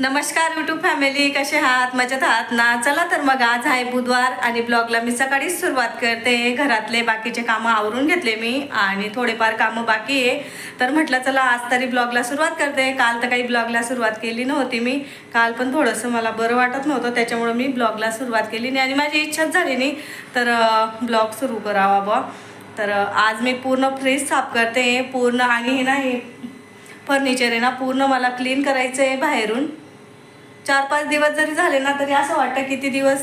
नमस्कार YouTube family कसे आहात? मजेत आहात ना? चला तर मग आज आहे बुधवार आणि ब्लॉगला मी सकाळीच सुरुवात करते. घरातले बाकीचे कामं आवरून घेतले मी आणि थोडेफार कामं बाकी आहे. तर म्हटलं चला आज तरी ब्लॉगला सुरुवात करते. काल तर काही ब्लॉगला सुरुवात केली नव्हती मी. काल पण थोडंसं मला बरं वाटत नव्हतं त्याच्यामुळं मी ब्लॉगला सुरुवात केली नाही आणि माझी इच्छाच झाली नाही. तर ब्लॉग सुरू करावा बुवा. तर आज मी पूर्ण फ्रीज साफ करते. पूर्ण आणि हे ना हे फर्निचर आहे ना पूर्ण मला क्लीन करायचं आहे बाहेरून. चार पाच दिवस जरी झाले ना तरी असं वाटतं किती दिवस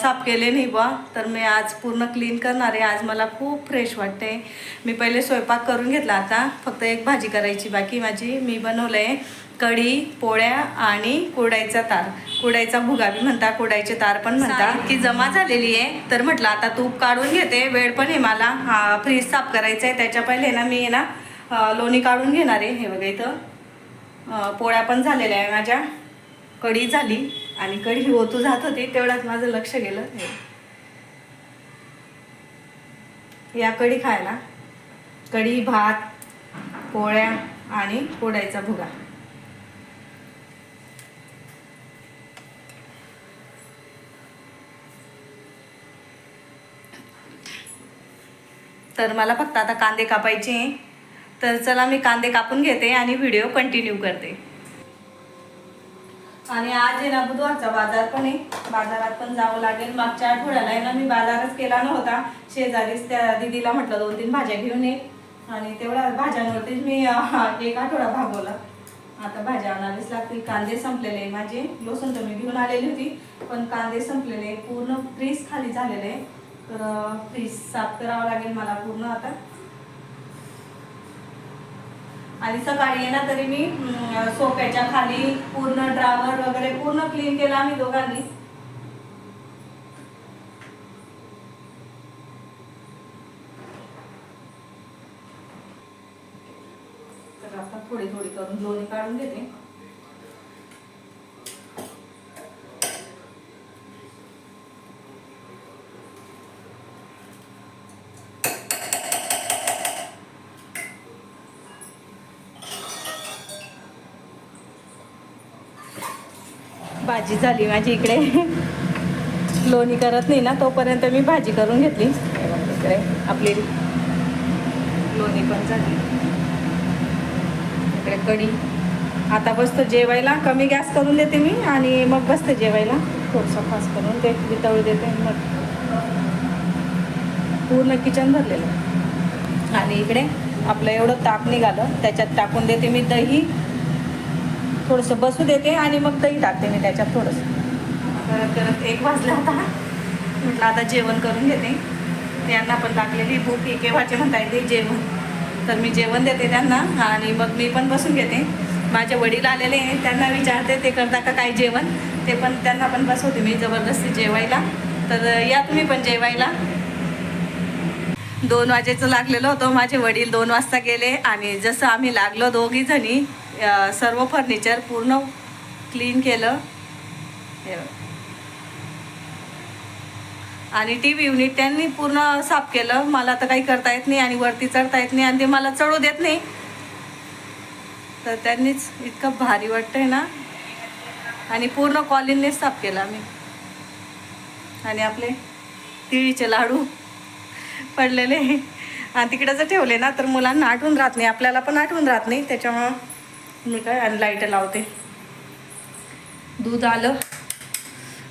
साफ केले नाही बा तर मी आज पूर्ण क्लीन करणार आहे. आज मला खूप फ्रेश वाटते मी पहिले स्वयंपाक करून घेतला आता. फक्त एक भाजी करायची बाकी माझी. मी बनवलं आहे कढी पोळ्या आणि कुडायचा तार. कुडायचा भुगा बी म्हणता कुडायचे तार पण म्हणता. की जमा झालेली आहे. तर म्हटलं आता तूप काढून घेते. वेळ पण आहे मला. हा फ्रीज साफ करायचा आहे. त्याच्या पहिले ना मी ना लोणी काढून घेणार आहे. हे बघा इथं. पोळ्या पण झालेल्या आहे माझ्या. कढी झाली आणि कढी ओतू जात होती तेवढ्यात माझं लक्ष गेलं. या कढी खायला. कढी भात पोळ्या आणि पोळ्याचा भुगा. तर मला फक्त आता कांदे कापायचे तर चला मी कांदे कापून घेते आणि व्हिडिओ कंटिन्यू करते. आणि आज आहे ना बुधवारचा बाजार पण आहे. बाजारात पण जावं लागेल. मागच्या आठवड्याला आहे ना मी बाजारच केला नव्हता. शेजारीच त्या दिदीला म्हटलं दोन तीन भाज्या घेऊन ये. आणि तेवढ्या भाज्यांवरतीच मी एक आठवडा भागवला. आता भाज्या आणावीच लागतील. कांदे संपलेले माझे. लोसन तर मी घेऊन आलेली होती पण कांदे संपलेले. पूर्ण फ्रीज खाली झालेले तर फ्रीज साफ करावं लागेल मला पूर्ण आता. आणि सकाळी आहे ना तरी मी सोप्याच्या सोफ्याच्या खाली पूर्ण ड्रावर वगैरे पूर्ण क्लीन केला आम्ही दोघांनी. तर आता थोडी थोडी करून दोन्ही काढून घेते. भाजी झाली माझी इकडे. लोणी करत नाही ना तोपर्यंत मी भाजी करून घेतली. इकडे आपली लोणी पण झाली. इकडे कढी. आता बसतो जेवायला. कमी गॅस करून देते मी आणि मग बसते जेवायला. थोडंसं फास्ट करून ते वितळू देते मग. पूर्ण किचन भरलेलं. आणि इकडे आपलं एवढं ताक निघालं. त्याच्यात टाकून देते मी दही थोडंसं बसू देते आणि मग दही टाकते मी त्याच्यात थोडंसं. करत करत एक वाजला होता म्हटलं आता जेवण करून घेते. त्यांना पण लागलेली भूक. ही केव्हाचे म्हणता येते जेवण. तर मी जेवण देते त्यांना आणि मग मी पण बसून घेते. माझे वडील आलेले त्यांना विचारते ते करता का काय जेवण? ते पण त्यांना पण बसवते मी जबरदस्ती जेवायला. तर या तुम्ही पण जेवायला. दोन वाजेचं लागलेलं होतं. माझे वडील दोन वाजता गेले आणि जसं आम्ही लागलो दोघी जणी सर्व फर्निचर पूर्ण क्लीन केलं. हे आणि टी व्ही युनिट त्यांनी पूर्ण साफ केलं. मला तर काही करता येत नाही आणि वरती चढता येत नाही आणि ते मला चढू देत नाही. तर त्यांनीच इतकं भारी वाटतंय ना. आणि पूर्ण कॉलिननेच साफ केला आम्ही. आणि आपले तिळीचे लाडू पडलेले. आणि तिकडे जर ठेवले ना तर मुलांना आठवून राहत नाही. आपल्याला पण आठवून राहत नाही. त्याच्यामुळं मी काय आणि लाइट लावते. दूध आलं.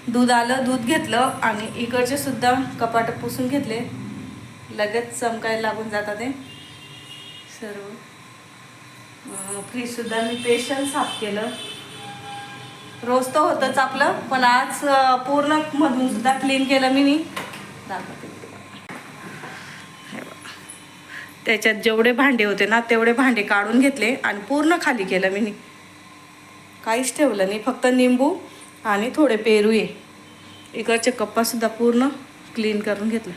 दूध आलं दूध घेतलं आणि इकडचे सुद्धा कपाट पुसून घेतले. लगेच चमकायला लागून जातात ते. सर्व. फ्रीजसुद्धा मी स्पेशल साफ केलं. रोज तर होतंच आपलं पण आज पूर्ण मधून सुद्धा क्लीन केलं मी नी दाखवते हे बघा. त्याच्यात जेवढे भांडे होते ना तेवढे भांडे काढून घेतले आणि पूर्ण खाली केलं मी. काहीच ठेवलं नाही फक्त निंबू आणि थोडे पेरू ये. इकडचे कप्पासुद्धा पूर्ण क्लीन करून घेतलं.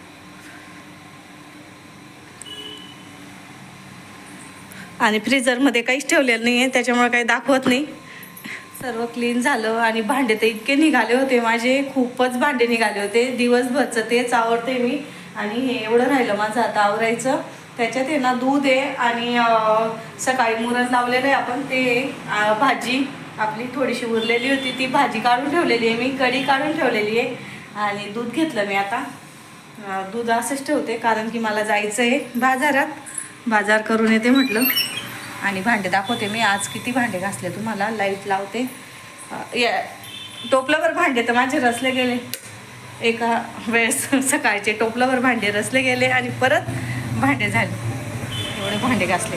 आणि फ्रीजरमध्ये काहीच ठेवलेलं नाही आहे त्याच्यामुळे काही दाखवत नाही. सर्व क्लीन झालं आणि भांडे तर इतके निघाले होते माझे खूपच भांडे निघाले होते. दिवसभरचं तेच आवडते मी आणि हे एवढं राहिलं माझं आता आवरायचं. त्याच्यात आहे ना दूध आहे आणि सकाळी मुरण लावलेलं आहे आपण. ते भाजी आपली थोडीशी उरलेली होती. ती भाजी काढून ठेवलेली आहे. मी कढी काढून ठेवलेली आहे. आणि दूध घेतलं मी आता. दूध असंच ठेवते कारण की मला जायचं आहे बाजारात. बाजार करून येते म्हटलं. आणि भांडे दाखवते मी. आज किती भांडे घासले तुम्हाला? लाइट लावते. या टोपल्यावर भांडे तर माझे रसले गेले. एका वेळेस सकाळचे टोपल्यावर भांडे रसले गेले आणि परत भांडे झाले. एवढे भांडे घासले.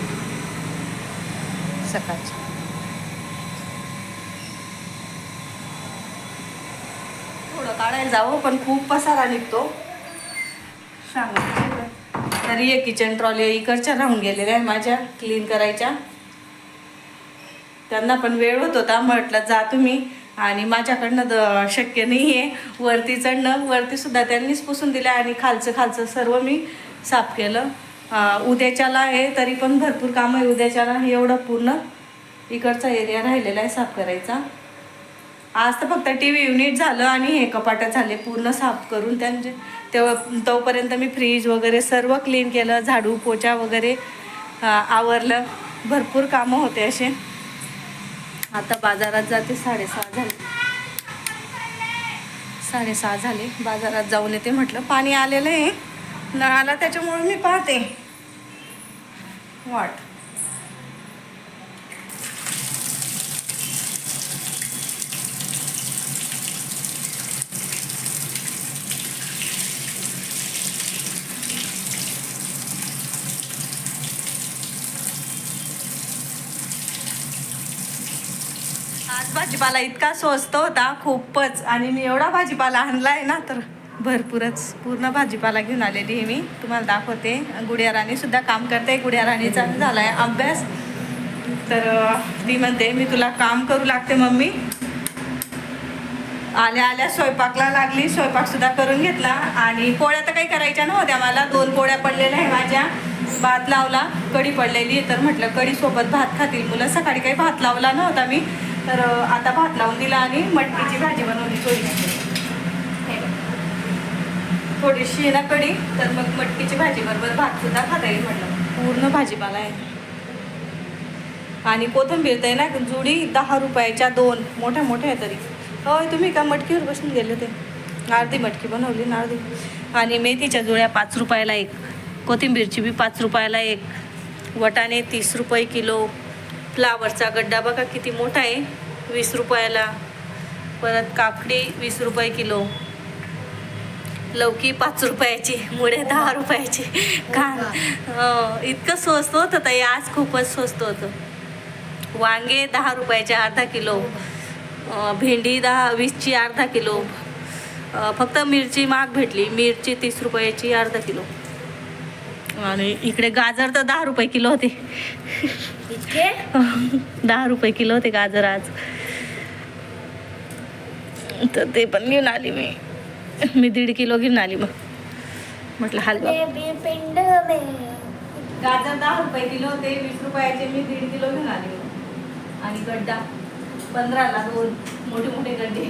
सकाळचे. थोडं काढायला जावं पण खूप पसारा निघतो. सांगा तरी एक किचन ट्रॉली इकडच्या राहून गेलेल्या आहे माझ्या क्लीन करायच्या. त्यांना पण वेळ होत होता म्हटलं जा तुम्ही. आणि माझ्याकडनं द- शक्य नाही आहे वरती चढणं वरती सुद्धा त्यांनीच पुसून दिलं आणि खालचं खालचं सर्व मी साफ केलं. उद्याच्याला आहे तरी पण भरपूर काम आहे. उद्याच्याला एवढं पूर्ण इकडचा एरिया राहिलेला आहे साफ करायचा. आज तर फक्त टी व्ही युनिट झालं आणि हे कपाटं झाले पूर्ण साफ करून. त्यांचे म्हणजे तेव्हा तोपर्यंत मी फ्रीज वगैरे सर्व क्लीन केलं झाडू पोचा वगैरे आवरलं. भरपूर कामं होते असे. आता बाजारात जाते साडेसहा झाले. साडेसहा झाले. बाजारात जाऊन येते म्हटलं. पाणी आलेलं आहे. नळाला त्याच्यामुळे मी पाहते. वाट. आज भाजीपाला इतका स्वस्त होता खूपच. आणि मी एवढा भाजीपाला आणलाय ना तर भरपूरच पूर्ण भाजीपाला घेऊन आलेली आहे मी. तुम्हाला दाखवते. गुडिया राणी सुद्धा काम करते. गुडिया राणीचा आहे अभ्यास. तर ती म्हणते मी तुला काम करू लागते मम्मी. आल्या आल्या स्वयंपाकला लागली. स्वयंपाक सुद्धा करून घेतला. आणि पोळ्या तर काही करायच्या नव्हत्या मला. दोन पोळ्या पडलेल्या आहे माझ्या. भात लावला. कढी पडलेली तर म्हटलं कढी सोबत भात खातील. मुलं सकाळी काही भात लावला नव्हता मी. तर आता भात लावून दिला आणि मटकीची भाजी बनवली चोरी थोडीशी ना कढी तर मग मटकीची भाजी बरोबर भात सुद्धा खाता येईल म्हटलं. पूर्ण भाजीपाला आहे. आणि कोथिंबीर तर ना जुडी दहा रुपयाच्या दोन मोठ्या मोठ्या आहे तरी. होय तुम्ही का मटकीवर बसून गेले ते अर्धी मटकी बनवली ना अर्धी आणि मेथीच्या जुळ्या पाच रुपयाला एक कोथिंबीरची बी पाच रुपयाला एक वटाणे तीस रुपये किलो फ्लावरचा गड्डा बघा किती मोठा आहे वीस रुपयाला. परत काकडी वीस रुपये किलो लौकी पाच रुपयाची मुळे दहा रुपयाची. कान हो, इतकं स्वस्त होतं ताई आज खूपच स्वस्त होतं. वांगे दहा रुपयाचे अर्धा किलो भेंडी दहा वीसची अर्धा किलो. फक्त मिरची महाग भेटली मिरची तीस रुपयाची अर्धा किलो. आणि इकडे गाजर तर दहा रुपये किलो होते. इतके? दहा रुपये किलो होते गाजर आज. तर ते पण घेऊन आली मी. मी दीड किलो घेऊन आली मग. म्हटलं हलवा बेबी. पिंड में गाजर दहा रुपये किलो होते वीस रुपयाचे मी दीड किलो घेऊन आले. आणि गड्डा पंधराला दोन मोठे मोठे गड्डे.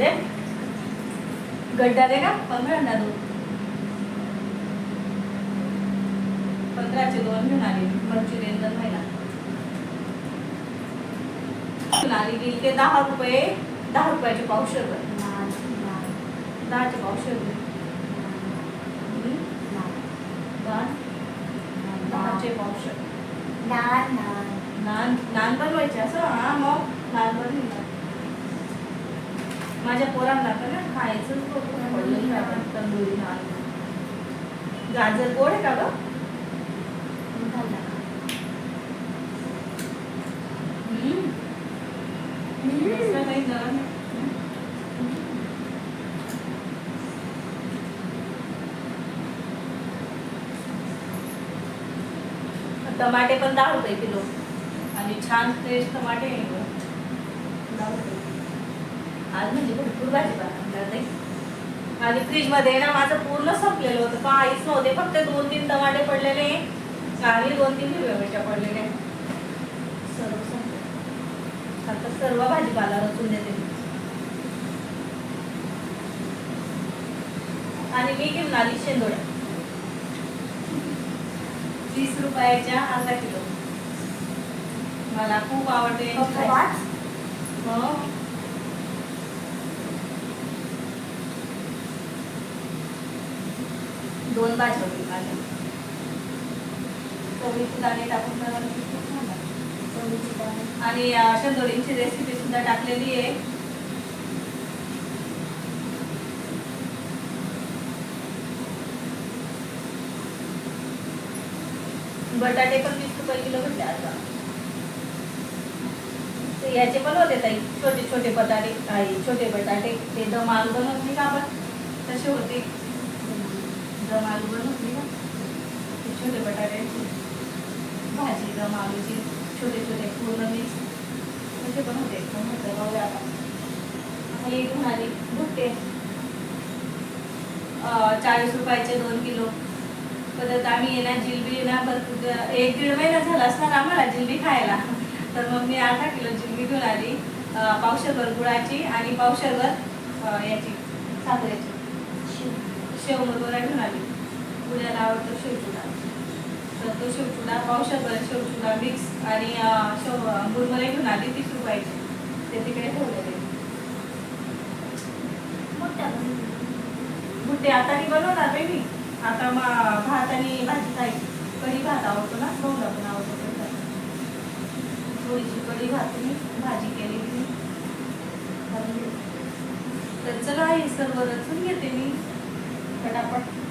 हे. गड्डा दे का पंधराला दोन. पंधराचे दोन घेऊन आले मंचुरियन आली गेली ते दहा रुपये दहा रुपयाचे दहाचे दहाचे नान नान बनवायचे असं? हा मग नान माझ्या पोरांना नाही आपण तंदुरी नान गाजर गोड आहे का गं हम्म. मस्त काही नरम आहे. टमाटे पण दहा रुपये किलो. आणि छान फ्रेश टमाटे आहे आज म्हणजे भरपूर भाजीपाला आणला आणि फ्रीजमध्ये ना माझं पूर्ण संपलेलं होतं. काहीच नव्हते फक्त दोन तीन टमाटे पडलेले आणि दोन तीन हिरव्या मिरच्या पडलेल्या. सर्व संपलं. आता सर्व भाजीपाला रचून देते आणि मी घेऊन आली शेंदोड्या तीस रुपयाच्या अर्धा किलो मला खूप आवडते भाजी. हो. दोन भाज्या होती माझ्या टाकून. आणि शेंदोळींची रेसिपी सुद्धा टाकलेली आहे बटाटे पण वीस रुपये किलो भेटले आता. याचे पण होते ताई छोटे छोटे बटाटे आई छोटे बटाटे. ते दम आलू बनवत नाही का आपण? तसे होते दम आलू बनवत नाही का? ते छोटे बटाटे भाजी दम आलूची छोटे छोटे पूर्ण मिक्स तसे पण होते. एकदम होते बघूया आता. हे इथून आली भुट्टे. अं, चाळीस रुपयाचे दोन किलो. परत आम्ही आहे ना जिलबी ना भरपूर एक दीड महिना झाला असणार आम्हाला जिलबी खायला. तर मग मी अर्धा किलो जिलबी घेऊन आली पावशेरभर गुळाची आणि पावशेरभर याची साखरेची. शेव मुरमुरा घेऊन आली. उद्याला आवडतो शेवचुडा. तर तो शेवचुडा पावशेरभर शेवचुडा मिक्स आणि शेव मुरमुरे घेऊन आली तीस रुपयाची. ते तिकडे ठेवलेले. बुट्टे आता नाही बनवणार मी आता मग भात आणि भाजी खायची कढी भात आवडतो ना? भाऊला पण आवडतो. थोडीशी कढी भात मी भाजी केली मी तर चला हे सर्व रचून घेते मी. फटाफट.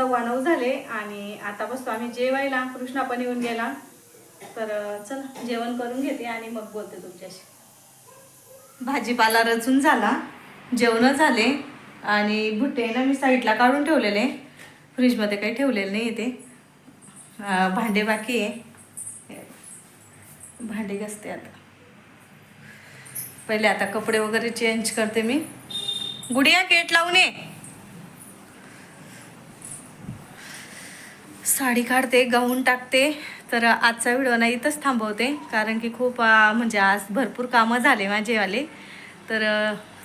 सव्वा नऊ झाले आणि आता बसतो आम्ही. जेवायला कृष्णा पण येऊन गेला. तर चला जेवण करून घेते आणि मग बोलते तुमच्याशी. भाजीपाला रचून झाला. जेवण झाले. आणि भुट्टे ना मी साईडला काढून ठेवलेले. फ्रीजमध्ये काही ठेवलेलं नाही ते भांडे बाकी आहे. भांडे घासते आता. पहिले आता कपडे वगैरे चेंज करते मी. गुडिया गेट लावून ये. साडी काढते गाऊन टाकते. तर आजचा व्हिडिओ ना इथंच थांबवते कारण की खूप म्हणजे आज भरपूर कामं झाले माझेवाले. तर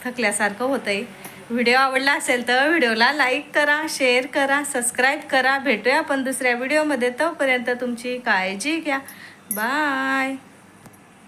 थकल्यासारखं होतं आहे व्हिडिओ आवडला असेल तर व्हिडिओला लाईक करा शेअर करा सबस्क्राईब करा. भेटूया आपण दुसऱ्या व्हिडिओमध्ये. तोपर्यंत तुमची काळजी घ्या. बाय!